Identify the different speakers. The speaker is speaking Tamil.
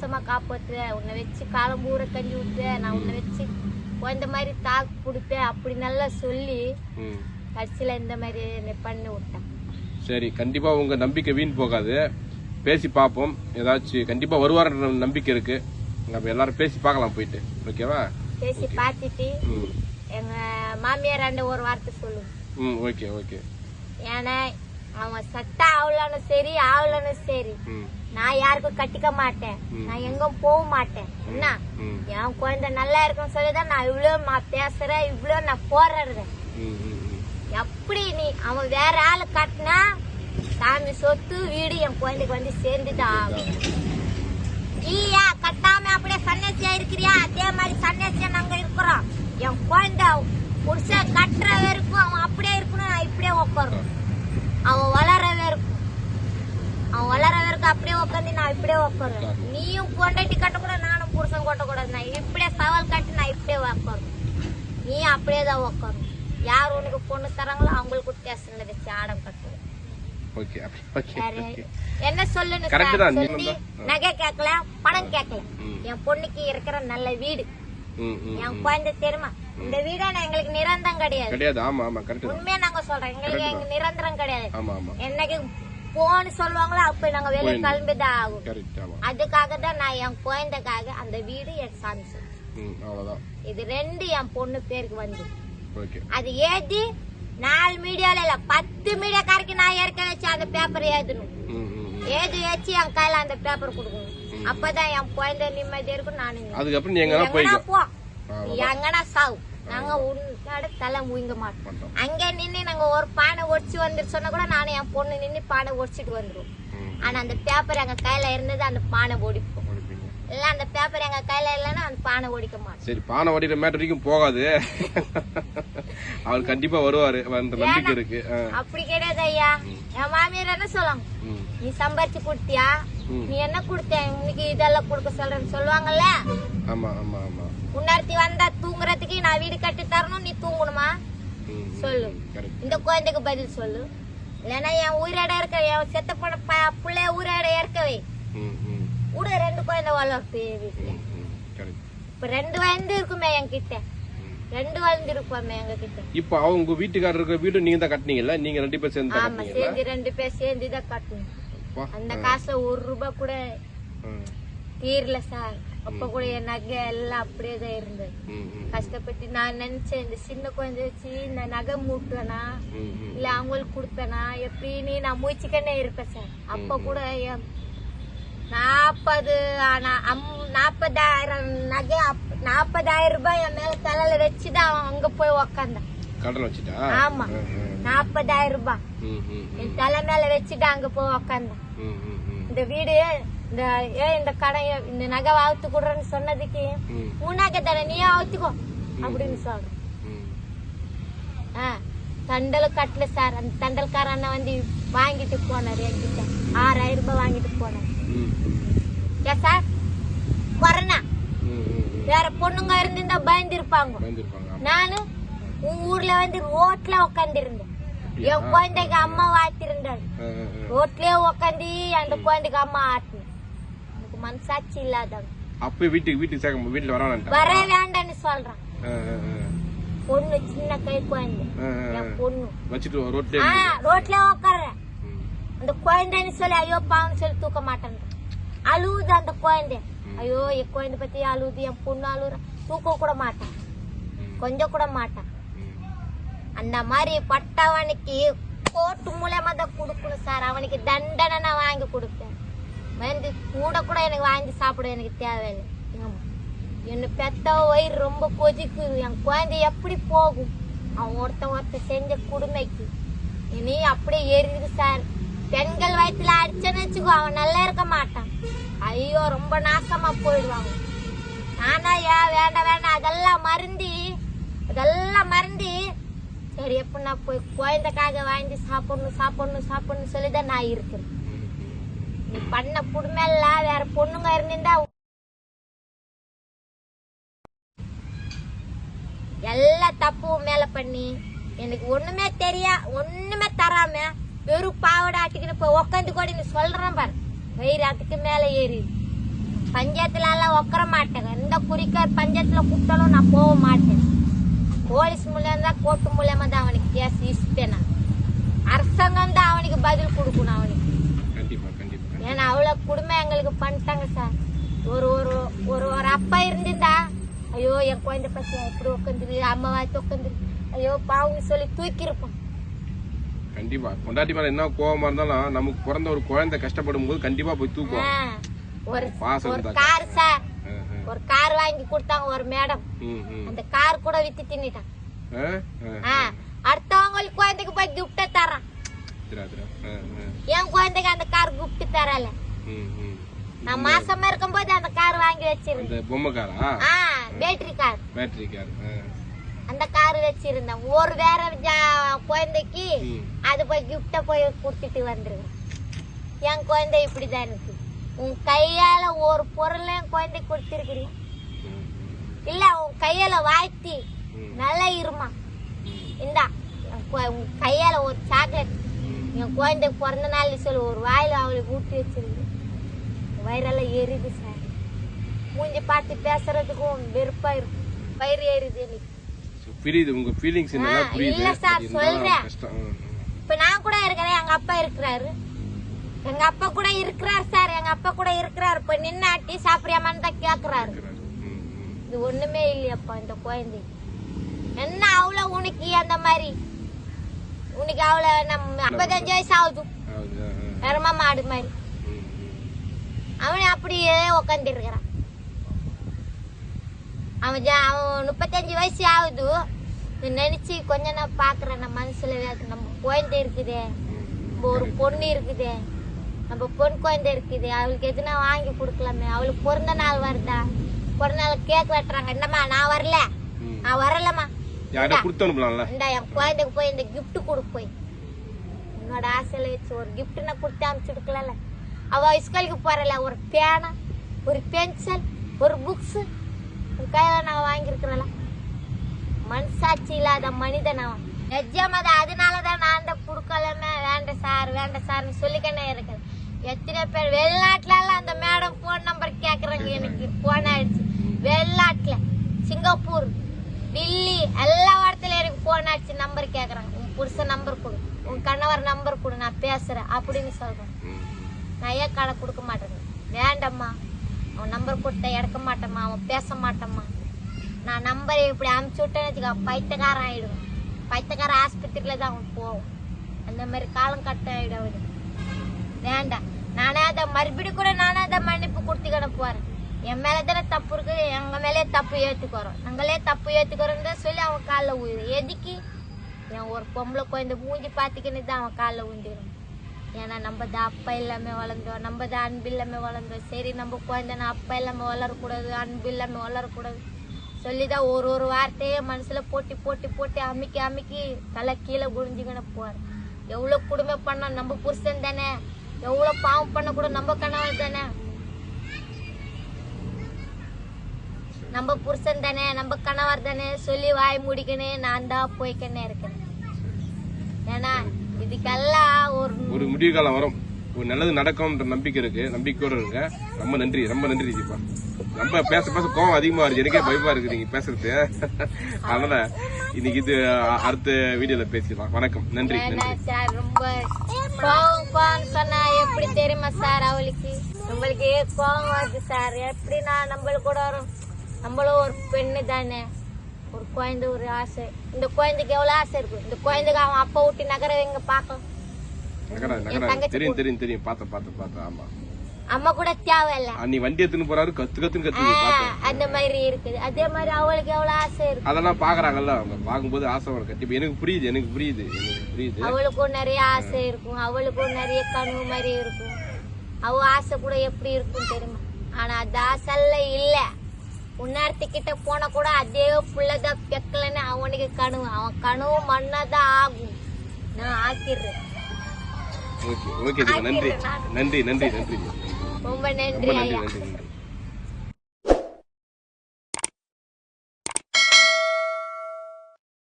Speaker 1: மாசமா காப்பாத்துவேன் உன்னை வச்சு காலம் பூரா கஞ்சி ஊற்றுவேன் நான் உன்னை வச்சு குழந்த மாதிரி தாக்கு பிடிப்பேன் அப்படி நல்லா சொல்லி கடைசியில இந்த மாதிரி பண்ணி விட்டான்.
Speaker 2: சரி கண்டிப்பா உங்க நம்பிக்கை வீண் போகாது. பேசி பார்ப்போம். ஏதாச்சும் கண்டிப்பா வருவார்ன்ற நம்பிக்கை இருக்கு. நம்ம எல்லாரும் பேசி பார்க்கலாம் போயிட்டு. ஓகேவா?
Speaker 1: பேசி பார்த்துட்டு
Speaker 2: ம்.
Speaker 1: எங்க மாமியார் அண்ட ஒரு வார்த்தை சொல்லு.
Speaker 2: ம் ஓகே ஓகே.
Speaker 1: ஏன்னா அவன் சட்டா ஆகலன்னு சரி ஆகலன்னு சரி. நான் யாருக்கும் கட்டிக்க மாட்டேன். நான் எங்கும் போக மாட்டேன். என்ன? என் குழந்தை நல்லா இருக்குன்னு சொல்லிதான் நான் இவ்வளோ நான் பேசுறேன் இவ்வளோ நான் போராடுறேன். எப்படி நீ அவன் வேற ஆளு கட்டினா? சாமி சொத்து வீடு என் குழந்தைக்கு வந்து ஆகும் இல்லையா கட்டாம அப்படியே சன்னியாசியா இருக்கிறியா? அதே மாதிரி சன்னியாசியா நாங்க இருக்கிறோம். என் குழந்தை புருஷன் கட்டுற வரைக்கும் அவன் அப்படியே இருக்கணும் நான் இப்படியே உட்காரணும் அவன் வளர வரைக்கும் அவன் வளர வரைக்கும் அப்படியே உட்காந்து நான் இப்படியே உட்காருவேன் நீயும் கொண்டாட்டி கட்டக்கூடாது நானும் புருஷன் கொட்டக்கூடாது நான் இப்படியே சவால் கட்டி நான் இப்படியே உட்காருவேன் நீ அப்படியே தான் உட்காரணும் யார் உனக்கு பொண்ணு தராங்களோ அவங்களுக்கு ஸ்டேஷன்ல வச்சு ஆடம் கட்டுவேன். என்ன சொல்லி. நகை கேட்கல பணம் கேட்கல. என் பொண்ணுக்கு இருக்கிற நல்ல வீடு. என் குழந்தை தெரியுமா? இந்த வீடு எங்களுக்கு நிரந்தரம் கிடையாது.
Speaker 2: கிடையாது ஆமா ஆமா கரெக்ட் தான்.
Speaker 1: உண்மையா நாங்க சொல்றோம் எங்களுக்கு எங்க நிரந்தரம் கிடையாது.
Speaker 2: ஆமா ஆமா.
Speaker 1: என்னைக்கு போன்னு சொல்லுவாங்களோ அப்ப நாங்க வெளியே. கிளம்பிதான் ஆகும் அதுக்காக தான் நான் என் குழந்தைக்காக அந்த வீடு என் சாமி
Speaker 2: அவ்வளவுதான்.
Speaker 1: இது ரெண்டு என் பொண்ணு பேருக்கு வந்து. அது ஏத்தி நாலு மீடியால இல்ல பத்து மீடியாக்காரருக்கு நான் ஏற்க வச்சு அந்த பேப்பர் ஏத்தணும். ஏது வச்சு என் கையில அந்த பேப்பர் கொடுக்கணும். அப்பதான் என் குழந்தை நிம்மதி இருக்கும் நானும்.
Speaker 2: அதுக்கப்புறம் நீ எங்கன்னா
Speaker 1: எங்கனா
Speaker 2: போய்க்கோ.
Speaker 1: போ.
Speaker 2: ஆ,
Speaker 1: நீ எங்கனா சாவு நாங்க உன்னோட தலை முயங்க மாட்டோம். அங்க நின்னு நாங்க ஒரு பானை ஒடிச்சு வந்துட்டு சொன்னா கூட நானும் என் பொண்ணு நின்னு பானை ஒடிச்சிட்டு வந்துரும்.
Speaker 2: ம்.
Speaker 1: ஆனா அந்த பேப்பர் எங்க கையில இருந்தது அந்த பானை
Speaker 2: முடிப்பீங்க
Speaker 1: இல்ல அந்த பேப்பர் எங்க கையில இல்லைன்னா அந்த பானை ஒடிக்க மாட்டோம்.
Speaker 2: சரி பானை வடிகிற மேட்டர் வரைக்கும் போகாது. அவர் கண்டிப்பா வருவாரு அந்த நம்பிக்கை இருக்கு.
Speaker 1: அப்படி கிடையாது ஐயா. என் மாமியார் என்ன சொல்லுவாங்க? நீ சம்பாரிச்சு கொடுத்தியா. நீ என்ன கொடுத்த? இன்னைக்கு இதெல்லாம் கொடுக்க சொல்றேன்னு சொல்லுவாங்கல்ல?
Speaker 2: ஆமா ஆமா ஆமா.
Speaker 1: உன்னர்த்தி வந்தா தூங்குறதுக்கு நான் வீடு கட்டி தரணும் நீ தூங்கணுமா? சொல்லு. இந்த குழந்தைக்கு பதில் சொல்லு. இல்லைன்னா என் உயிரோட இருக்க என் செத்த போன பிள்ளைய உயிரோட இருக்கவே கூட ரெண்டு குழந்தை வளர்ப்பு வீட்டுல. இப்ப ரெண்டு வயந்து இருக்குமே என்கிட்ட. ரெண்டு வயந்து இருப்போமே எங்க கிட்ட
Speaker 2: இப்போ அவங்க வீட்டுக்காரர் இருக்கிற வீடு நீங்க தான் கட்டினீங்கல்ல? நீங்க ரெண்டு பேர் சேர்ந்து
Speaker 1: ஆமா சேர்ந்து ரெண்டு பேர் சேர்ந்து தான் கட்டணும். அந்த காசுல ஒரு ரூபாய் கூட தீரல சார். அப்ப கூட என் நகை எல்லாம் அப்படியே தான் இருந்தது. கஷ்டப்பட்டு நான் நினைச்சேன் இந்த சின்ன குழந்தை வச்சு இந்த நகை மூட்டுவேனா. இல்ல அவங்களுக்கு கொடுப்பேனா? எப்படின்னு நான் முயற்சிக்கனே இருப்பேன் சார். அப்ப கூட என் நாற்பது நாற்பதாயிரம் நகை நாற்பதாயிரம் ரூபாய் என் மேல தலையில வச்சுதான் அங்க போய் உக்காந்தான்.
Speaker 2: கடன் வச்சுட்டா?
Speaker 1: ஆமா. நாற்பதாயிரம் ரூபாய். என் தலை மேல வச்சுட்டு அங்க போய் உக்காந்தான் இந்த வீடு இந்த ஏன் இந்த கடை இந்த நகை அவுத்து கொடுறேன்னு சொன்னதுக்கு
Speaker 2: ம்,
Speaker 1: உன் நகை தானே நீயே அவுத்துக்கோ அப்படின்னு சொல்றேன். ஆ, தண்டல் கட்டல சார். அந்த தண்டல்கார அண்ணன் வந்து வாங்கிட்டு போனாரு என்கிட்ட. ஆறாயிரம் ரூபாய் வாங்கிட்டு போனாரு. ஏன் சார் கொரோனா. வேற பொண்ணுங்க இருந்திருந்தா பயந்துருப்பாங்க. நானு உன் ஊர்ல வந்து ரோட்ல உட்காந்து இருந்தேன்
Speaker 2: அப்படியா?
Speaker 1: என் குழந்தைக்கு அம்மா வாத்திருந்தாரு
Speaker 2: ஆ, ஆ, ஆ.
Speaker 1: ரோட்லயே உட்காந்து அந்த குழந்தைக்கு அம்மா ஆட்டினேன் எனக்கு மனசாட்சி இல்லாதவங்க
Speaker 2: அப்பயே வீட்டுக்கு வீட்டுக்கு சேர்க்க வீட்டுல வரானான்ட்டா
Speaker 1: வர வேண்டாம்னு சொல்றான்
Speaker 2: ஆ, ஆ, ஆ.
Speaker 1: பொண்ணு சின்ன கை குழந்தை
Speaker 2: ஆ, ஆ, ஆ.
Speaker 1: என் பொண்ணு
Speaker 2: வச்சுட்டு ரோட்லயே
Speaker 1: ஆ ரோட்ல உட்கார்றேன்
Speaker 2: ம்,
Speaker 1: அந்த குழந்தைன்னு சொல்லி ஐயோ பாவம் சொல்லி தூக்க மாட்டேன் அழுவுது அந்த குழந்தை ஐயோ என் குழந்தை பத்தி அழுவுது என் பொண்ணு அழுவுற தூக்க கூட மாட்டான்
Speaker 2: ம்,
Speaker 1: கொஞ்சம் கூட மாட்டான்
Speaker 2: ம்.
Speaker 1: அந்த மாதிரி பட்டவனுக்கு கோர்ட்டு மூலயமா தான் கொடுக்கணும் சார் அவனுக்கு தண்டனை நான் வாங்கி கொடுப்பேன். வந்து கூட கூட எனக்கு வாங்கி சாப்பிட எனக்கு தேவையில்லை. ஆமா. என்னை பெத்த வயிறு ரொம்ப கொதிக்குது. என் குழந்தை எப்படி போகும்? அவன் ஒருத்த ஒருத்த செஞ்ச குடுமைக்கு. இனி அப்படியே எரியுது சார் பெண்கள் வயிற்றுல அடிச்சேன்னு வச்சுக்கோ அவன் நல்லா இருக்க மாட்டான். ஐயோ ரொம்ப நாசமா போயிடுவாங்க நானா ஏன் வேண்டாம் வேண்டாம் அதெல்லாம் மருந்தி அதெல்லாம் மருந்தி சரி எப்போ நான் போய் குழந்தைக்காக வாங்கி சாப்பிடணும் சாப்பிடணும் சாப்பிடணும் சொல்லிதான் நான் இருக்கிறேன். நீ பண்ண புடுமெல்லாம் வேற பொண்ணுங்க இருந்திருந்தா எல்லா தப்பும் மேல பண்ணி எனக்கு ஒண்ணுமே தெரியா ஒண்ணுமே தராம வெறும் பாவடை ஆட்டிக்கின்னு போய் உக்காந்து கூட நீ சொல்றேன் பாரு. வயிறு அதுக்கு மேல ஏறி. பஞ்சாயத்துல எல்லாம் உட்கார மாட்டேங்க. எந்த குறிக்க பஞ்சாயத்துல கூப்பிட்டாலும் நான் போக மாட்டேன். போலீஸ் மூலியம் தான் கோர்ட்டு மூலியமா தான் அவனுக்கு கேஸ் நான் அரசாங்கம் தான் அவனுக்கு பதில் கொடுக்கணும் அவனுக்கு. ஏன்னா அவ்வளவு குடும்பம் எங்களுக்கு பண்ணிட்டாங்க சார். ஒரு ஒரு ஒரு ஒரு அப்பா இருந்திருந்தா ஐயோ என் குழந்தை பசி எப்படி உட்காந்துரு அம்மா வாய்த்து உட்காந்துரு ஐயோ பாவங்க சொல்லி தூக்கியிருப்போம்.
Speaker 2: கண்டிப்பா. பொண்டாட்டி மேல என்ன கோவமா இருந்தாலும் நமக்கு பிறந்த ஒரு குழந்தை கஷ்டப்படும் போது கண்டிப்பா போய் தூக்குவோம்.
Speaker 1: ஒரு கார் சார். ஒரு கார் வாங்கி கொடுத்தாங்க ஒரு மேடம். அந்த கார் கூட வித்து தின்னுட்டான். அடுத்தவங்களுக்கு குழந்தைக்கு போய் கிஃப்ட தரான். என் குழந்தைக்கு அந்த கார் கிஃப்ட் தரல. நான் மாசமா இருக்கும்போது அந்த கார் வாங்கி வச்சிருந்தேன்.
Speaker 2: அந்த பொம்மை காரா?
Speaker 1: Battery car
Speaker 2: battery car.
Speaker 1: அந்த கார் வச்சிருந்தேன். ஒரு வேற குழந்தைக்கு. அது போய் கிஃப்ட போய் கொடுத்துட்டு வந்துருவேன். என் குழந்தை இப்படிதான் இருக்கு. உன் கையால ஒரு பொருள் என் குழந்தை கொடுத்திருக்கிறியா
Speaker 2: ம்,
Speaker 1: இல்ல உன் கையால வாழ்த்தி. நல்லா இருமா. இந்தா உன் கையால ஒரு சாக்லேட் என் குழந்தை பிறந்த நாள் சொல்லு ஒரு வாயில அவளுக்கு ஊட்டி வச்சிருக்கு வயிறெல்லாம் எரியுது சார் மூஞ்சி பார்த்து பேசுறதுக்கும் வெறுப்பா இருக்கு. வயிறு எரியுது எனக்கு.
Speaker 2: புரியுது உங்க ஃபீலிங்ஸ்
Speaker 1: இல்ல சார், சொல்றேன். இப்ப நான் கூட இருக்கிறேன் எங்க அப்பா இருக்கிறாரு. எங்க அப்பா கூட இருக்கிறார் சார். எங்க அப்பா கூட இருக்கிறாரு. இப்ப நின்னாட்டி சாப்பிடாமன்னு தான் கேக்குறாரு. இது ஒண்ணுமே இல்லையப்பா இந்த குழந்தை. என்ன அவ்வளவு உனக்கு அந்த மாதிரி? உனக்கு அவ்வளவு நம்ம ஐம்பத்தஞ்சு வயசு ஆகுது.
Speaker 2: ஹೌದಾ?
Speaker 1: மாடு மாதிரி. அவன் அப்படியே உக்காந்துருக்கிறான். அவன் ஜா- அவன் முப்பத்தஞ்சு வயசு ஆகுது. நினைச்சு கொஞ்ச நான் பாக்குறேன். நம்ம மனசுல நம்ம குழந்தை இருக்குதே. ஒரு பொண்ணு இருக்குதே. நம்ம பொன் குழந்தை இருக்குது. அவளுக்கு எதுனா வாங்கி கொடுக்கலாமே. அவளுக்கு பிறந்த நாள் வருதா? பிறந்த நாள் கேக் வெட்டுறாங்க. என்னம்மா நான் வரல. நான் வரலம்மா. இந்த. என் குழந்தைக்கு போய் இந்த gift கொடு போய். என்னோட ஆசையில வச்சு ஒரு gift நான் கொடுத்து அனுப்பிச்சுடுக்கல அவ ஸ்கூலுக்கு போறல. ஒரு பேனா ஒரு பென்சில் ஒரு புக்ஸ் உன் கையில நான் வாங்கியிருக்கிறல மனசாட்சி இல்லாத மனிதன் அவன். நிஜமா தான் அதனாலதான் நான் அந்த கொடுக்கலமே. வேண்டாம் சார் வேண்டாம் சார்னு சொல்லிக்கனே இருக்கேன் எத்தனை பேர்? வெளிநாட்டுல அந்த மேடம் போன் நம்பர் கேக்குறாங்க எனக்கு. போன் ஆயிடுச்சு. வெளிநாட்டுல. சிங்கப்பூர் டில்லி எல்லா இடத்துல எனக்கு போன் ஆயிடுச்சு. நம்பர் கேக்குறாங்க. உன் புருஷ நம்பர் கொடு. உன் கணவர் நம்பர் கொடு. நான் பேசுறேன். அப்படின்னு சொல்றேன் நான் ஏன் கடை கொடுக்க மாட்டேன் வேண்டாம்மா. அவன் நம்பர் கொடுத்தா எடுக்க மாட்டேம்மா. அவன் பேச மாட்டேம்மா. நான் நம்பரை இப்படி அமுச்சு விட்டேன்னு வச்சுக்கோ பைத்தியக்காரன் ஆயிடுவேன். பைத்தக்காரன் ஆஸ்பத்திரியில தான் அவன் போவோம் அந்த மாதிரி காலம் கட்ட ஆயிடும் அவனுக்கு. வேண்டாம். நானே அதை மறுபடியும் கூட நானே அதை மன்னிப்பு கொடுத்துக்கணும் போறேன். என் மேலே தானே தப்பு இருக்கு எங்க மேலே தப்பு ஏத்துக்கிறோம். நாங்களே தப்பு ஏத்துக்கிறோம் சொல்லி அவன் காலில் உயிரு எதுக்கு? என் ஒரு பொம்பளை குழந்தை மூஞ்சி பார்த்துக்கின்னு தான் அவன் காலில் உண்டிடும் ஏன்னா நம்ம தான் அப்பா இல்லாமல் வளர்ந்தோம். நம்ம தான் அன்பு இல்லாமல் வளர்ந்தோம். சரி நம்ம குழந்தைன்னா அப்பா இல்லாமல் வளரக்கூடாது அன்பு இல்லாமல் வளரக்கூடாது. சொல்லி தான் ஒரு ஒரு வார்த்தையே மனசில் போட்டி போட்டி போட்டி அமைக்கி அமுக்கி தலை கீழே குடிஞ்சுக்கின போற எவ்வளோ கொடுமை பண்ணோம் நம்ம புருஷன் தானே. எவ்வளவு பாவம் பண்ண கூட நம்ம கணவன் தானே? நம்ம புருஷன் தானே நம்ம கணவர் தானே? சொல்லி வாய் முடிக்கணும் நான் தான் போய்க்கன்னே இருக்கேன். ஏன்னா இதுக்கெல்லாம் ஒரு
Speaker 2: ஒரு முடிவு காலம் வரும். ஒரு நல்லது நடக்கும்ன்ற நம்பிக்கை இருக்கு நம்பிக்கையோட இருங்க ரொம்ப நன்றி ரொம்ப நன்றி தீபா. ரொம்ப பேச பேச கோவம் அதிகமா இருக்கு எனக்கே பயமா இருக்கு நீங்க பேசுறது அதனால இன்னைக்கு இது அடுத்த வீடியோல பேசிடலாம். வணக்கம். நன்றி
Speaker 1: ரொம்ப கோவம் கோவம் சொன்னா எப்படி தெரியுமா சார் அவளுக்கு? நம்மளுக்கு கோவம் வருது சார்? எப்படின்னா நம்மளுக்கு கூட வரும் நம்மளும் ஒரு பெண்ணு தானே. ஒரு குழந்தை ஒரு ஆசை. இந்த குழந்தைக்கு எவ்வளவு ஆசை இருக்கு? இந்த குழந்தைக்கு அவன் அப்பா விட்டு நகர எங்க பார்க்கலாம்.
Speaker 2: நகரா நகரா
Speaker 1: தங்கச்சி
Speaker 2: தெரியும் தெரியும் தெரியும். பார்த்தேன் பார்த்தேன் பார்த்தேன் ஆமா.
Speaker 1: அம்மா கூட தேவையில்ல.
Speaker 2: அன்னி வண்டி எடுத்துன்னு போறாரு கத்து கத்துன்னு பார்த்தேன்
Speaker 1: அந்த மாதிரி இருக்குது. அதே மாதிரி அவளுக்கு எவ்வளவு ஆசை இருக்கு.
Speaker 2: அதெல்லாம் பாக்குறாங்கல்ல அவங்க பார்க்கும்போது ஆசை வரும் கண்டிப்பா எனக்கு புரியுது எனக்கு புரியுது புரியுது.
Speaker 1: அவளுக்கும் நிறைய ஆசை இருக்கும். அவளுக்கும் நிறைய கனவு மாதிரி இருக்கும். அவ ஆசை கூட எப்படி இருக்கும் தெரியுமா? ஆனா அந்த ஆசைலாம் இல்ல. உன்னார்த்திக்கிட்ட போனா கூட அதே புள்ளதான் பெக்கலன்னு அவனுக்கு கனவு. அவன் கனவு மண்ணாதான் ஆகும். நான் ஆக்கிடுறேன்.
Speaker 2: ஓகே ஓகே நன்றி. நன்றி நன்றி நன்றி.
Speaker 1: ரொம்ப நன்றி ஐயா.